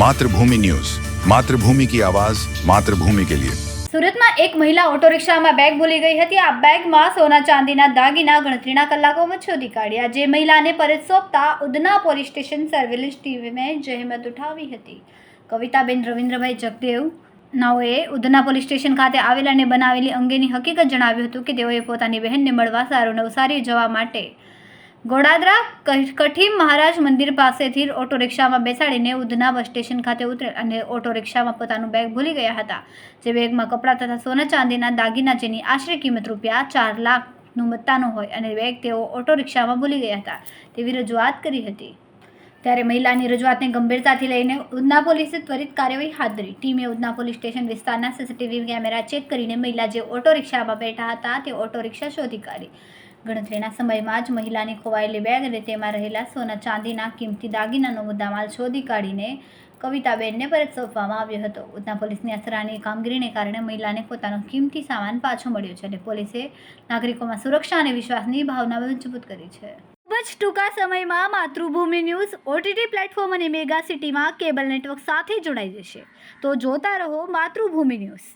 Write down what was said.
Mathrubhumi news. Mathrubhumi કી આવાઝ માતૃભૂમિ કે લિયે. સુરતમાં એક મહિલા ઓટો રિક્ષામાં બેગ ભૂલી ગઈ હતી. આ બેગમાં સોના ચાંદીના દાગીના, ગણતરીના કલાકોમાં શોધી કાઢ્યા જે મહિલાને પરત સોંપતા ઉધના પોલીસ સ્ટેશન સર્વેલન્સ ટીમે જહેમત ઉઠાવી હતી. કવિતાબેન રવિન્દ્રભાઈ જગદેવ નાઓએ ઉધના પોલીસ સ્ટેશન ખાતે આવેલ અને બનાવેલી અંગેની હકીકત જણાવ્યું હતું કે તેઓએ પોતાની બહેનને મળવા સારો નવસારી જવા માટે ગોડાદરા ક- કઠીમ મહારાજ મંદિર પાસેથી ઓટો રિક્ષામાં બેસાડીને ઉધના બસ સ્ટેશન ખાતે ઉતરે અને ઓટો રિક્ષામાં પોતાનું બેગ ભૂલી ગયા હતા. જે બેગમાં કપડાં તથા સોના ચાંદીના દાગીના જેની આશરે કિંમત રૂપિયા ચાર લાખનું મત્તાનું હોય અને બેગ તેઓ ઓટો રિક્ષામાં ભૂલી ગયા હતા તેવી રજૂઆત કરી હતી. ત્યારે મહિલાની રજૂઆતને ગંભીરતાથી લઈને ઉધના પોલીસે ત્વરિત કાર્યવાહી હાથ ધરી. ટીમે ઉધના પોલીસ સ્ટેશન વિસ્તારના સીસીટીવી કેમેરા ચેક કરીને મહિલા જે ઓટો રિક્ષામાં બેઠા હતા તે ઓટો રિક્ષા શોધી કાઢી. ગણતરીના સમયમાં જ મહિલાની ખોવાયેલી બેગ અને તેમાં રહેલા સોના ચાંદીના કિંમતી દાગીનાનો મુદ્દામાલ શોધી કાઢીને કવિતાબેનને પરત સોંપવામાં આવ્યો હતો. ઉધના પોલીસની અસરાની કામગીરીને કારણે મહિલાને પોતાનો કિંમતી સામાન પાછો મળ્યો છે અને પોલીસે નાગરિકોમાં સુરક્ષા અને વિશ્વાસની ભાવના મજબૂત કરી છે. ખૂબ જ ટૂંકા સમયમાં માતૃભૂમિ ન્યૂઝ ઓટીટી પ્લેટફોર્મ અને મેગા સિટીમાં કેબલ નેટવર્ક સાથે જોડાઈ જશે. તો જોતા રહો માતૃભૂમિ ન્યૂઝ.